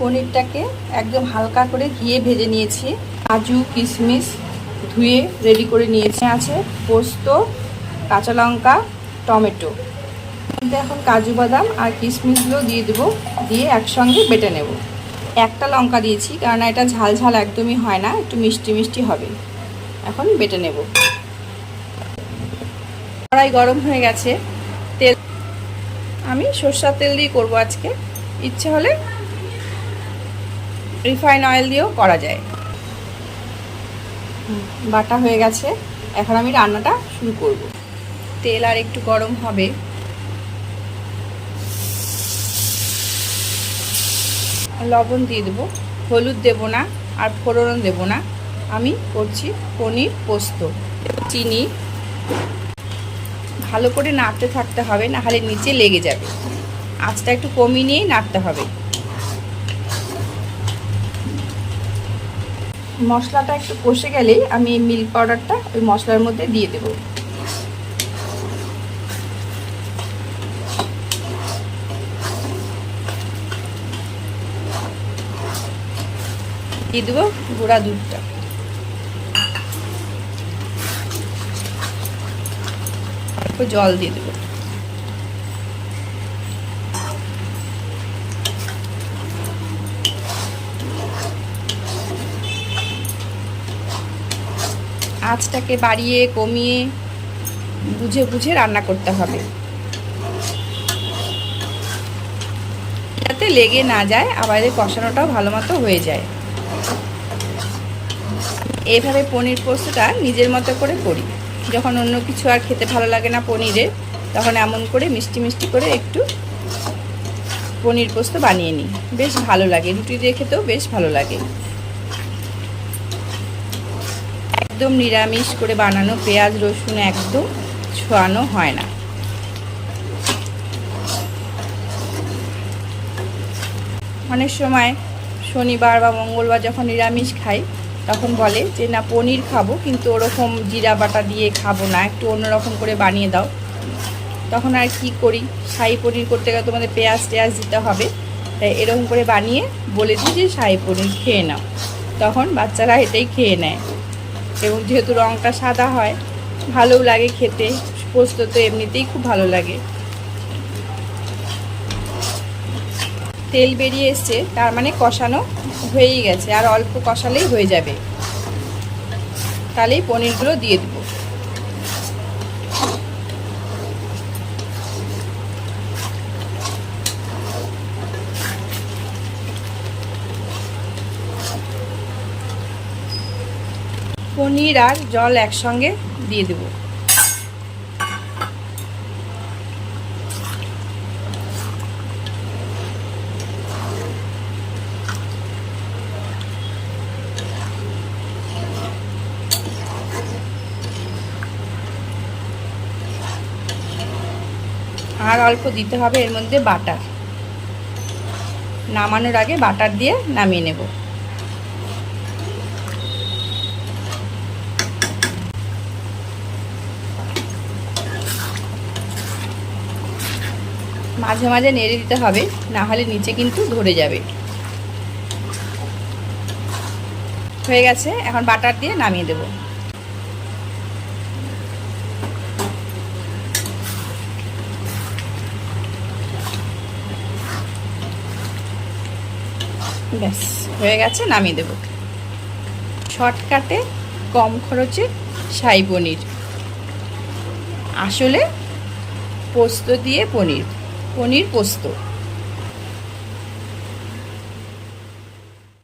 পনিরটাকে একদম হালকা করে ঘিয়ে ভেজে নিয়েছি। কাজু, কিশমিশ ধুয়ে রেডি করে নিয়েছি। আছে পোস্ত, কাঁচা লঙ্কা, টমেটো। এখন কাজু বাদাম আর কিশমিশগুলো দিয়ে দেবো। দিয়ে একসঙ্গে বেটে নেব। একটা লঙ্কা দিয়েছি কারণ এটা ঝাল ঝাল একদমই হয় না, একটু মিষ্টি মিষ্টি হবে। এখন বেটে নেব। কড়াই গরম হয়ে গেছে। তেল আমি সর্ষার তেল দিয়ে করব আজকে। ইচ্ছে হলে রিফাইন অয়েল দিয়েও করা যায়। বাটা হয়ে গেছে। এখন আমি রান্নাটা শুরু করব। তেল আর একটু গরম হবে। লবণ দিয়ে দেবো। হলুদ দেবো না আর ফোড়ন দেবো না। আমি করছি পনির পোস্ত। চিনি। ভালো করে নাড়তে থাকতে হবে না হলে নিচে লেগে যাবে। আঁচটা একটু কমিয়ে নিয়েই নাড়তে হবে। মশলাটা একটু কষে গেলেই আমি এই মিল্ক পাউডারটা ওই মশলার মধ্যে দিয়ে দেব। দিয়ে দেবো গুঁড়া দুধটা। জল দিয়ে দেবো। আঁচটাকে বাড়িয়ে, কমিয়ে, বুঝে বুঝে রান্না করতে হবে। যাতে লেগে না যায়, আবার কষানোটাও ভালো মতো হয়ে যায়। এইভাবে পনির পোস্তটা নিজের মতো করে করি। যখন অন্য কিছু আর খেতে ভালো লাগে না পনিরে তখন এমন করে মিষ্টি মিষ্টি করে একটু পনির পোস্ত বানিয়ে নিই। বেশ ভালো লাগে, রুটি দিয়ে খেতেও বেশ ভালো লাগে। একদম নিরামিষ করে বানানো পেঁয়াজ, রসুন একদম ছোয়ানো হয় না। অনেক সময় শনিবার বা মঙ্গলবার যখন নিরামিষ খাই, তখন বলে যে, না, পনির খাব, কিন্তু ওরকম জিরা বাটা দিয়ে খাব না, একটু অন্যরকম করে বানিয়ে দাও। তখন আর কি করি? শাহি পনির করতে গেলে তোমাদের পেঁয়াজ টেয়াজ দিতে হবে। তাই এরকম করে বানিয়ে বলে দিই যে, শাহি পনির খেয়ে নাও। তখন বাচ্চারা এটাই খেয়ে নেয়। এবং যেহেতু রঙটা সাদা হয়, ভালোও লাগে খেতে। পোস্ত তো এমনিতেই খুব ভালো লাগে। তেল বেরিয়ে এসছে, তার মানে কষানো হয়েই গেছে। আর অল্প কষালেই হয়ে যাবে। তাহলেই পনিরগুলো দিয়ে দেবো। পনির আর জল একসঙ্গে দিয়ে দেবো। আর অল্প দিতে হবে এর মধ্যে বাটার। নামানোর আগে বাটার দিয়ে নামিয়ে নেব। মাঝে মাঝে নেড়ে দিতে হবে, না হলে নিচে কিন্তু ধরে যাবে। হয়ে গেছে, এখন বাটার দিয়ে নামিয়ে দেবো। ব্যাস, হয়ে গেছে, নামিয়ে দেব। শর্টকাটে কম খরচে শাহি পনির। আসলে পোস্ত দিয়ে পনির। পনির পোস্ত।